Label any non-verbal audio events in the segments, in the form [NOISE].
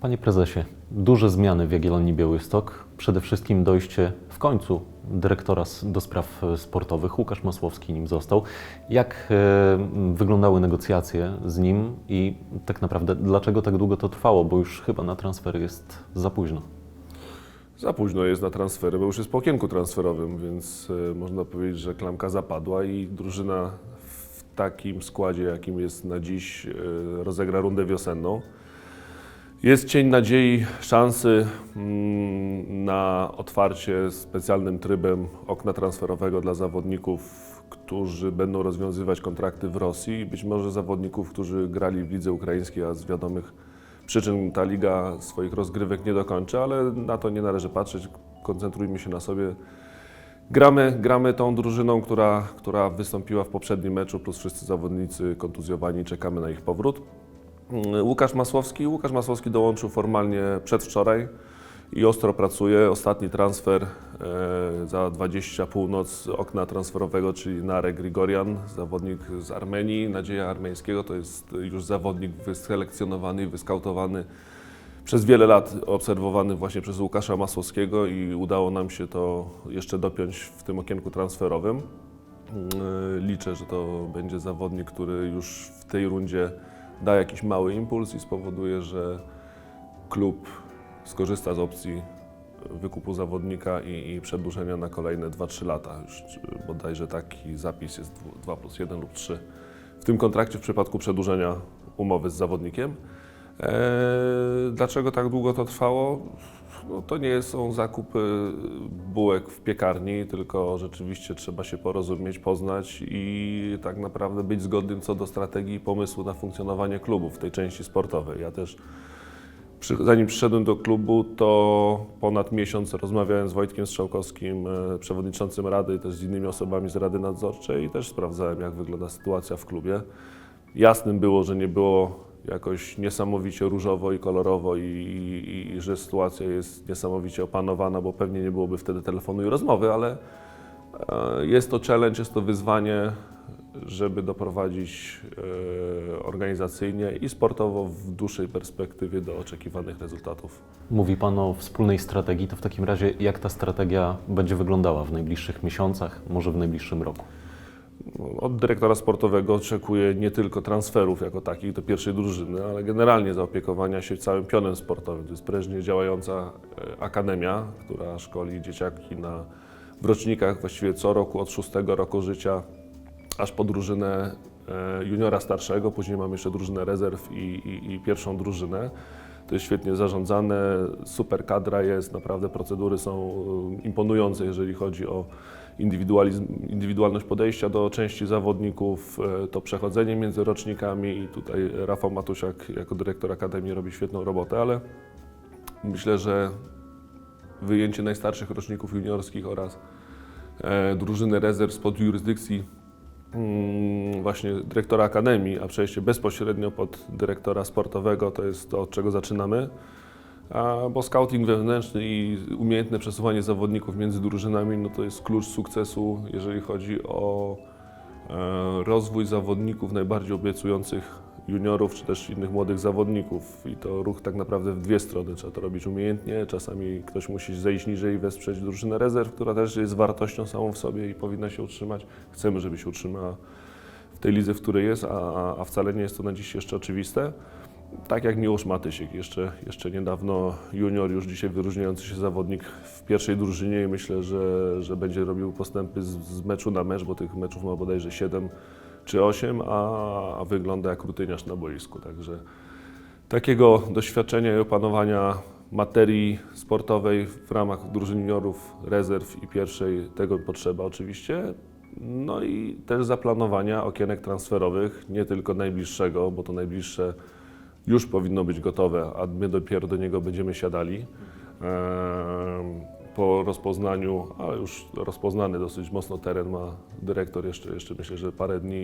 Panie prezesie, duże zmiany w Jagiellonii Białystok. Przede wszystkim dojście w końcu dyrektora do spraw e, sportowych. Łukasz Masłowski nim został. Jak e, wyglądały negocjacje z nim i tak naprawdę dlaczego tak długo to trwało? Bo już chyba na transfery jest za późno. Za późno jest na transfery, bo już jest po okienku transferowym, więc e, można powiedzieć, że klamka zapadła i drużyna w takim składzie, jakim jest na dziś, rozegra rundę wiosenną. Jest cień nadziei, szansy mm, na otwarcie specjalnym trybem okna transferowego dla zawodników, którzy będą rozwiązywać kontrakty w Rosji być może zawodników, którzy grali w lidze ukraińskiej, a z wiadomych przyczyn ta liga swoich rozgrywek nie dokończy, ale na to nie należy patrzeć. Koncentrujmy się na sobie. Gramy, gramy tą drużyną, która, która wystąpiła w poprzednim meczu, plus wszyscy zawodnicy kontuzjowani, czekamy na ich powrót. Mm, Łukasz Masłowski. Łukasz Masłowski dołączył formalnie przedwczoraj i ostro pracuje. Ostatni transfer e, za 20 północ okna transferowego, czyli Narek Grigorian, zawodnik z Armenii, Nadzieja Armeńskiego. To jest już zawodnik wyselekcjonowany i wyskautowany przez wiele lat obserwowany właśnie przez Łukasza Masłowskiego i udało nam się to jeszcze dopiąć w tym okienku transferowym. Yy, Liczę, że to będzie zawodnik, który już w tej rundzie da jakiś mały impuls i spowoduje, że klub skorzysta z opcji wykupu zawodnika i, i przedłużenia na kolejne 2-3 lata. Już yy, bodajże taki zapis jest 2 plus 1 lub 3 w tym kontrakcie w przypadku przedłużenia umowy z zawodnikiem. Eee, Dlaczego tak długo to trwało? No, to nie są zakupy bułek w piekarni, tylko rzeczywiście trzeba się porozumieć, poznać i tak naprawdę być zgodnym co do strategii i pomysłu na funkcjonowanie klubu w tej części sportowej. Ja też, zanim przyszedłem do klubu, to ponad miesiąc rozmawiałem z Wojtkiem Strzałkowskim, e, przewodniczącym Rady i też z innymi osobami z Rady Nadzorczej i też sprawdzałem, jak wygląda sytuacja w klubie. Jasnym było, że nie było jakoś niesamowicie różowo i kolorowo i, i, i że sytuacja jest niesamowicie opanowana, bo pewnie nie byłoby wtedy telefonu i rozmowy, ale e, jest to challenge, jest to wyzwanie, żeby doprowadzić e, organizacyjnie i sportowo w dłuższej perspektywie do oczekiwanych rezultatów. Mówi Pan o wspólnej strategii, to w takim razie jak ta strategia będzie wyglądała w najbliższych miesiącach, może w najbliższym roku? Od dyrektora sportowego oczekuję nie tylko transferów jako takich do pierwszej drużyny, ale generalnie zaopiekowania się całym pionem sportowym. To jest prężnie działająca e, akademia, która szkoli dzieciaki na, w rocznikach właściwie co roku od szóstego roku życia aż po drużynę e, juniora starszego. Później mamy jeszcze drużynę rezerw i, i, i pierwszą drużynę. To jest świetnie zarządzane, super kadra jest, naprawdę procedury są e, imponujące, jeżeli chodzi o indywidualizm, indywidualność podejścia do części zawodników, e, to przechodzenie między rocznikami i tutaj Rafał Matusiak jako dyrektor Akademii robi świetną robotę, ale myślę, że wyjęcie najstarszych roczników juniorskich oraz e, drużyny rezerw spod jurysdykcji właśnie dyrektora Akademii, a przejście bezpośrednio pod dyrektora sportowego to jest to, od czego zaczynamy. Bo scouting wewnętrzny i umiejętne przesuwanie zawodników między drużynami no to jest klucz sukcesu, jeżeli chodzi o rozwój zawodników najbardziej obiecujących juniorów czy też innych młodych zawodników. I to ruch tak naprawdę w dwie strony. Trzeba to robić umiejętnie. Czasami ktoś musi zejść niżej i wesprzeć drużynę rezerw, która też jest wartością samą w sobie i powinna się utrzymać. Chcemy, żeby się utrzymała w tej lidze, w której jest, a- a wcale nie jest to na dziś jeszcze oczywiste. Tak jak Miłosz Matysiek, jeszcze, jeszcze niedawno junior, już dzisiaj wyróżniający się zawodnik w pierwszej drużynie i myślę, że, że będzie robił postępy z, z meczu na mecz, bo tych meczów ma bodajże 7 czy 8, a, a wygląda jak rutyniarz na boisku. Także takiego doświadczenia i opanowania materii sportowej w ramach drużyn juniorów, rezerw i pierwszej, tego potrzeba oczywiście. No i też zaplanowania okienek transferowych, nie tylko najbliższego, bo to najbliższe już powinno być gotowe, a my dopiero do niego będziemy siadali. Em, Po rozpoznaniu, a już rozpoznany dosyć mocno teren ma dyrektor jeszcze, jeszcze myślę, że parę dni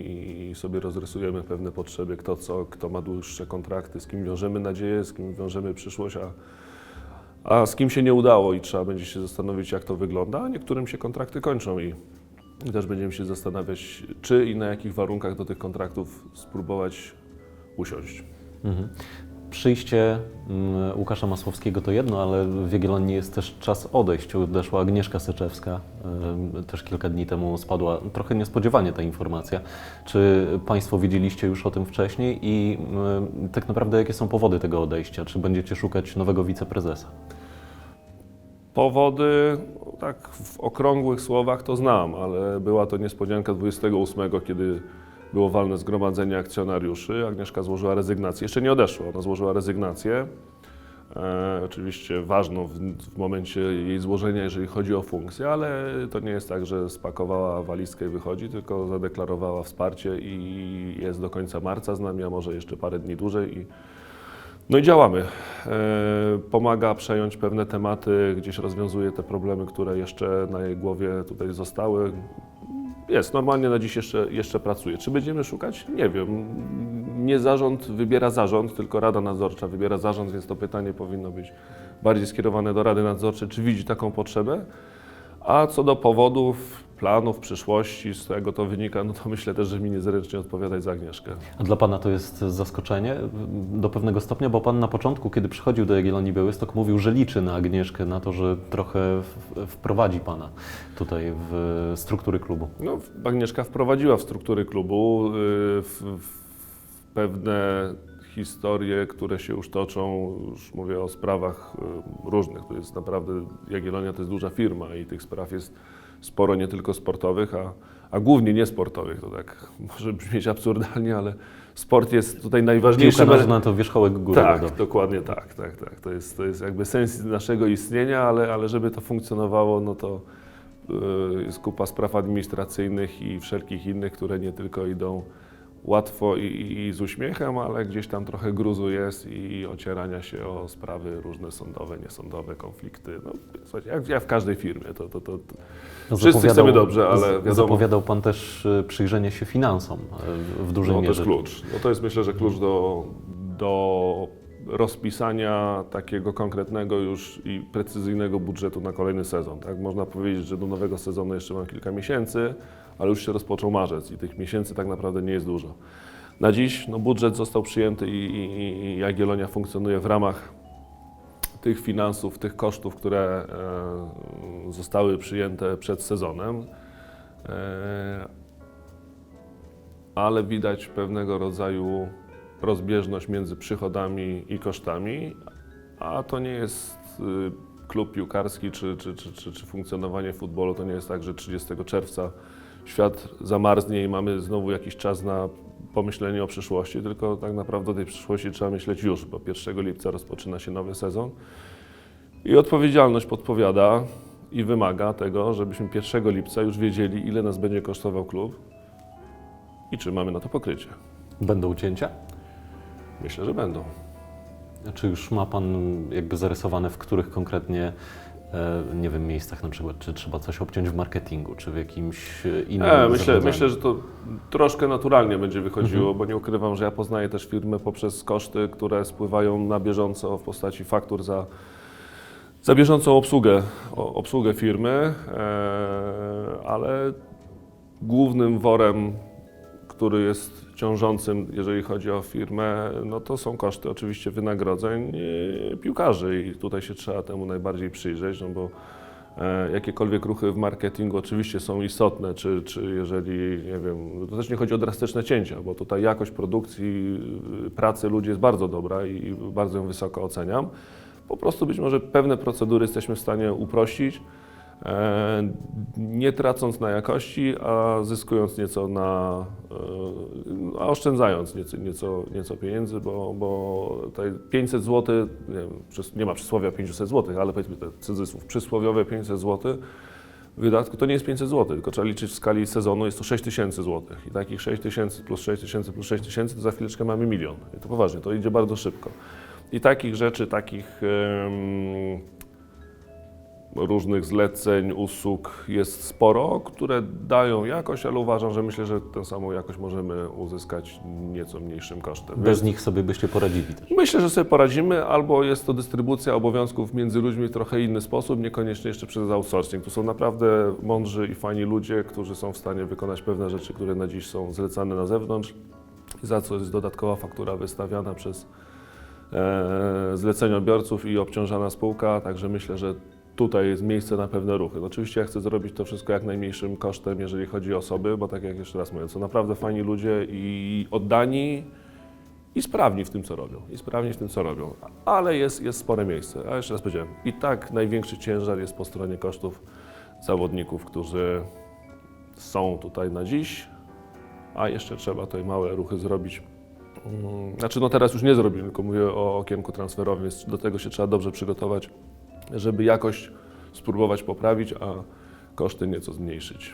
i sobie rozrysujemy pewne potrzeby, kto co, kto ma dłuższe kontrakty, z kim wiążemy nadzieję, z kim wiążemy przyszłość, a, a z kim się nie udało i trzeba będzie się zastanowić, jak to wygląda, a niektórym się kontrakty kończą i i też będziemy się zastanawiać, czy i na jakich warunkach do tych kontraktów spróbować usiąść. Mhm. Przyjście mm, Łukasza Masłowskiego to jedno, ale w Jagiellonii jest też czas odejść. Odeszła Agnieszka Syczewska, też kilka dni temu spadła. Trochę niespodziewanie ta informacja. Czy Państwo wiedzieliście już o tym wcześniej i tak naprawdę jakie są powody tego odejścia? Czy będziecie szukać nowego wiceprezesa? Powody, tak w okrągłych słowach to znam, ale była to niespodzianka 28, kiedy było walne zgromadzenie akcjonariuszy. Agnieszka złożyła rezygnację. Jeszcze nie odeszła, ona złożyła rezygnację. E, oczywiście ważną w, w momencie jej złożenia, jeżeli chodzi o funkcję, ale to nie jest tak, że spakowała walizkę i wychodzi, tylko zadeklarowała wsparcie i jest do końca marca z nami, a może jeszcze parę dni dłużej. I, no i działamy. E, Pomaga przejąć pewne tematy, gdzieś rozwiązuje te problemy, które jeszcze na jej głowie tutaj zostały. Jest, normalnie na dziś jeszcze, jeszcze pracuje. Czy będziemy szukać? Nie wiem. Nie zarząd wybiera zarząd, tylko Rada Nadzorcza wybiera zarząd, więc to pytanie powinno być bardziej skierowane do Rady Nadzorczej, czy widzi taką potrzebę. A co do powodów, planów, przyszłości, z tego to wynika, no to myślę też, że mi niezręcznie odpowiadać za Agnieszkę. A dla Pana to jest zaskoczenie do pewnego stopnia, bo Pan na początku, kiedy przychodził do Jagiellonii Białystok, mówił, że liczy na Agnieszkę, na to, że trochę wprowadzi Pana tutaj w struktury klubu. No, Agnieszka wprowadziła w struktury klubu y, w, w pewne historie, które się już toczą, już mówię o sprawach y, różnych. To jest naprawdę, Jagiellonia to jest duża firma i tych spraw jest sporo, nie tylko sportowych, a, a głównie niesportowych. To tak [LAUGHS] może brzmieć absurdalnie, ale sport jest tutaj najważniejszy. Piłka nożna to wierzchołek góry Tak, lodowej. dokładnie tak, tak, tak. To jest, to jest jakby sens naszego istnienia, ale, ale żeby to funkcjonowało, no to y, jest kupa spraw administracyjnych i wszelkich innych, które nie tylko idą łatwo i, i, z uśmiechem, ale gdzieś tam trochę gruzu jest i ocierania się o sprawy różne sądowe, niesądowe, konflikty. No, słuchajcie, jak, jak w każdej firmie. To, to, to, to. No, Wszyscy chcemy dobrze, ale wiadomo- Zapowiadał Pan też y, przyjrzenie się finansom y, w dużej No, to mierze. jest klucz. No, to jest myślę, że klucz do, do rozpisania takiego konkretnego już i precyzyjnego budżetu na kolejny sezon. Tak? Można powiedzieć, że do nowego sezonu jeszcze mam kilka miesięcy, ale już się rozpoczął marzec i tych miesięcy tak naprawdę nie jest dużo. Na dziś no, budżet został przyjęty i, i, i Jagiellonia funkcjonuje w ramach tych finansów, tych kosztów, które e, zostały przyjęte przed sezonem. E, ale widać pewnego rodzaju rozbieżność między przychodami i kosztami, a to nie jest y, klub piłkarski czy, czy, czy, czy, czy funkcjonowanie futbolu. To nie jest tak, że 30 czerwca świat zamarznie i mamy znowu jakiś czas na pomyślenie o przyszłości, tylko tak naprawdę o tej przyszłości trzeba myśleć już, bo 1 lipca rozpoczyna się nowy sezon i odpowiedzialność podpowiada i wymaga tego, żebyśmy 1 lipca już wiedzieli, ile nas będzie kosztował klub i czy mamy na to pokrycie. Będą cięcia? Myślę, że będą. Czy już ma Pan jakby zarysowane, w których konkretnie, nie wiem, miejscach na przykład, czy trzeba coś obciąć w marketingu, czy w jakimś e, innym E, myślę, myślę, że to troszkę naturalnie będzie wychodziło, bo nie ukrywam, że ja poznaję też firmę poprzez koszty, które spływają na bieżąco w postaci faktur za, za bieżącą obsługę, obsługę firmy, e, ale głównym worem, który jest ciążącym, jeżeli chodzi o firmę, no to są koszty oczywiście wynagrodzeń piłkarzy i tutaj się trzeba temu najbardziej przyjrzeć, no bo E, Jakiekolwiek ruchy w marketingu oczywiście są istotne, czy, czy jeżeli, nie wiem, to też nie chodzi o drastyczne cięcia, bo tutaj jakość produkcji, y, pracy ludzi jest bardzo dobra i bardzo ją wysoko oceniam. Po prostu być może pewne procedury jesteśmy w stanie uprościć, nie tracąc na jakości, a zyskując nieco na, e, a oszczędzając nieco, nieco, nieco pieniędzy, bo, bo tutaj 500 zł, nie, wiem, nie ma przysłowia 500 zł, ale powiedzmy te cudzysłów, przysłowiowe 500 zł, wydatku to nie jest 500 zł, tylko trzeba liczyć w skali sezonu, jest to 6 tysięcy złotych. I takich 6 tysięcy plus 6 tysięcy plus 6 tysięcy, to za chwileczkę mamy milion. I to poważnie, to idzie bardzo szybko. I takich rzeczy, takich em, różnych zleceń, usług jest sporo, które dają jakość, ale uważam, że myślę, że tę samą jakość możemy uzyskać nieco mniejszym kosztem. Bez nich sobie byście poradzili też. Myślę, że sobie poradzimy, albo jest to dystrybucja obowiązków między ludźmi w trochę inny sposób, niekoniecznie jeszcze przez outsourcing. Tu są naprawdę mądrzy i fajni ludzie, którzy są w stanie wykonać pewne rzeczy, które na dziś są zlecane na zewnątrz, za co jest dodatkowa faktura wystawiana przez, e, zleceniobiorców i obciążana spółka, także myślę, że tutaj jest miejsce na pewne ruchy. No Oczywiście ja chcę zrobić to wszystko jak najmniejszym kosztem, jeżeli chodzi o osoby, bo tak jak jeszcze raz mówię, są naprawdę fajni ludzie i oddani i sprawni w tym, co robią. I sprawni w tym, co robią. Ale jest, jest spore miejsce. A jeszcze raz powiedziałem, i tak największy ciężar jest po stronie kosztów zawodników, którzy są tutaj na dziś, a jeszcze trzeba tutaj małe ruchy zrobić. Mm, Znaczy, no teraz już nie zrobimy, tylko mówię o okienku transferowym, więc do tego się trzeba dobrze przygotować, żeby jakość spróbować poprawić, a koszty nieco zmniejszyć.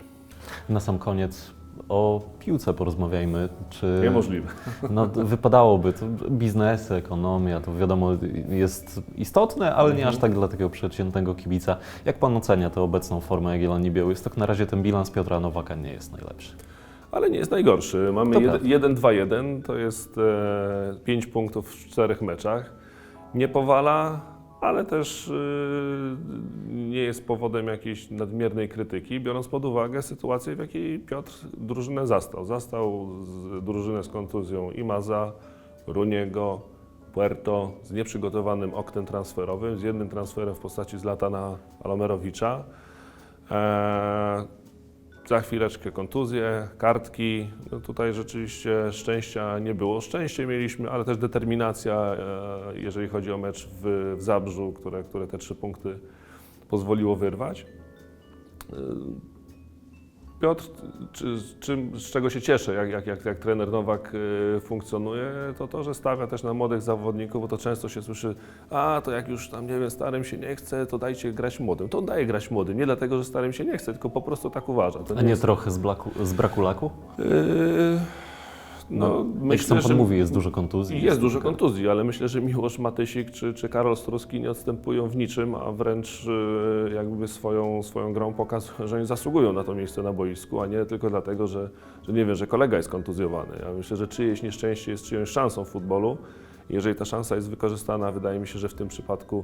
Na sam koniec o piłce porozmawiajmy. Czy Niemożliwe. [LAUGHS] No, wypadałoby, to biznes, ekonomia, to wiadomo jest istotne, ale nie aż tak dla takiego przeciętnego kibica. Jak Pan ocenia tę obecną formę Jagiellonii Białystok? Na razie ten bilans Piotra Nowaka nie jest najlepszy. Ale nie jest najgorszy. Mamy To 1-2-1, to jest e, 5 punktów w czterech meczach. Nie powala, ale też e, nie jest powodem jakiejś nadmiernej krytyki, biorąc pod uwagę sytuację, w jakiej Piotr drużynę zastał. Zastał drużynę z kontuzją Imaza, Runiego, Puerto, z nieprzygotowanym oknem transferowym, z jednym transferem w postaci Zlatana Alomerowicza. E, za chwileczkę kontuzje, kartki. No tutaj rzeczywiście szczęścia nie było. Szczęście mieliśmy, ale też determinacja, e, jeżeli chodzi o mecz w, w Zabrzu, które, które te trzy punkty pozwoliło wyrwać. Piotr, czy, z czym, z czego się cieszę, jak, jak, jak, jak trener Nowak e, funkcjonuje, to to, że stawia też na młodych zawodników, bo to często się słyszy, a to jak już tam, nie wiem, starym się nie chce, to dajcie grać młodym. To on daje grać młodym, nie dlatego, że starym się nie chce, tylko po prostu tak uważa. To A nie jest- trochę z, blaku, z braku laku? Yy, no, myślę, sam Pan że mówi, jest dużo kontuzji. jest dużo kontuzji, ale myślę, że Miłosz Matysik czy, czy Karol Struski nie odstępują w niczym, a wręcz yy, jakby swoją, swoją grą pokazują, że oni zasługują na to miejsce na boisku, a nie tylko dlatego, że, że nie wiem, że kolega jest kontuzjowany. Ja myślę, że czyjeś nieszczęście jest czyjąś szansą w futbolu. Jeżeli ta szansa jest wykorzystana, wydaje mi się, że w tym przypadku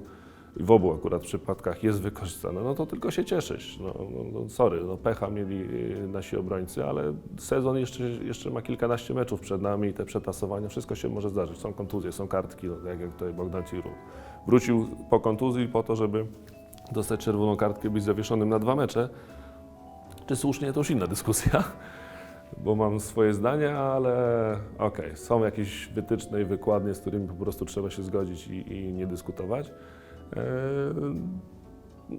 w obu akurat przypadkach jest wykorzystana, no to tylko się cieszyć. No, no, no sorry, no pecha mieli yy, nasi obrońcy, ale sezon jeszcze, jeszcze ma kilkanaście meczów przed nami i te przetasowania, wszystko się może zdarzyć. Są kontuzje, są kartki, no, tak jak tutaj Bogdan Ciru. Wrócił po kontuzji po to, żeby dostać czerwoną kartkę, być zawieszonym na dwa mecze. Czy słusznie, to już inna dyskusja, [LAUGHS] bo mam swoje zdania, ale okej, są jakieś wytyczne i wykładnie, z którymi po prostu trzeba się zgodzić i, i nie dyskutować. Eee,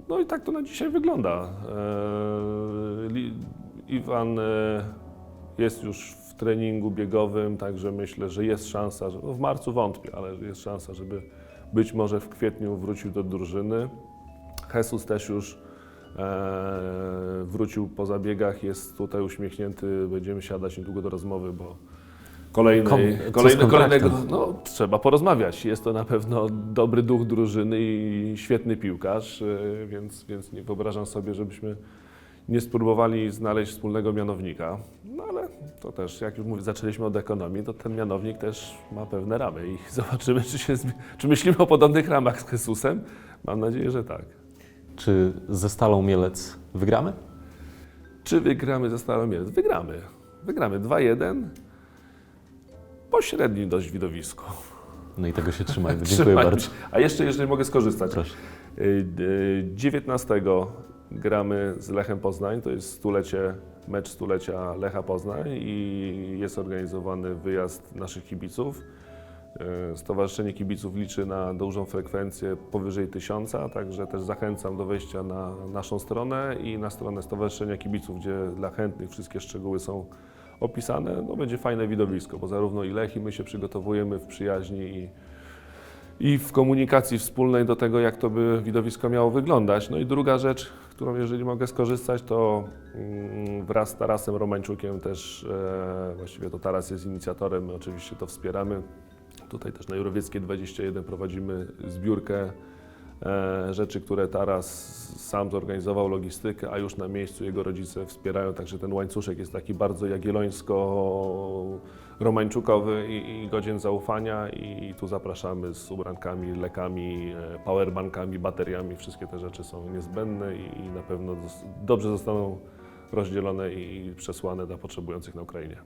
No i tak to na dzisiaj wygląda. Li- Iwan e, jest już w treningu biegowym, także myślę, że jest szansa, że no w marcu wątpię, ale jest szansa, żeby być może w kwietniu wrócił do drużyny. Jesus też już e, wrócił po zabiegach, jest tutaj uśmiechnięty, będziemy siadać niedługo do rozmowy, bo kolejny, Kom- kolejnego, no trzeba porozmawiać. Jest to na pewno dobry duch drużyny i świetny piłkarz, e, więc, więc nie wyobrażam sobie, żebyśmy nie spróbowali znaleźć wspólnego mianownika. No ale to też, jak już mówię, zaczęliśmy od ekonomii, to ten mianownik też ma pewne ramy i [LAUGHS] zobaczymy, czy, się, czy myślimy o podobnych ramach z Jesusem. Mam nadzieję, że tak. Czy ze Stalą Mielec wygramy? Czy wygramy ze Stalą Mielec? Wygramy. Wygramy 2-1. Pośrednim dość widowisko. No i tego się trzymajmy. [LAUGHS] Dziękuję Trzymajmy bardzo. A jeszcze, jeżeli mogę skorzystać. Proszę. Y, y, 19 gramy z Lechem Poznań, to jest stulecie, mecz stulecia Lecha Poznań i jest organizowany wyjazd naszych kibiców. Y, Stowarzyszenie Kibiców liczy na dużą frekwencję powyżej tysiąca, także też zachęcam do wejścia na naszą stronę i na stronę Stowarzyszenia Kibiców, gdzie dla chętnych wszystkie szczegóły są opisane. No, będzie fajne widowisko, bo zarówno i Lech i my się przygotowujemy w przyjaźni i i w komunikacji wspólnej do tego, jak to by widowisko miało wyglądać. No i druga rzecz, którą jeżeli mogę skorzystać, to mm, wraz z Tarasem Romańczukiem też, e, właściwie to Taras jest inicjatorem, my oczywiście to wspieramy. Tutaj też na Jurowieckiej 21 prowadzimy zbiórkę rzeczy, które Taras sam zorganizował, logistykę, a już na miejscu jego rodzice wspierają, także ten łańcuszek jest taki bardzo jagiellońsko romańczukowy i, i godzien zaufania i tu zapraszamy z ubrankami, lekami, e, powerbankami, bateriami. Wszystkie te rzeczy są niezbędne i, i na pewno dobrze zostaną rozdzielone i przesłane dla potrzebujących na Ukrainie.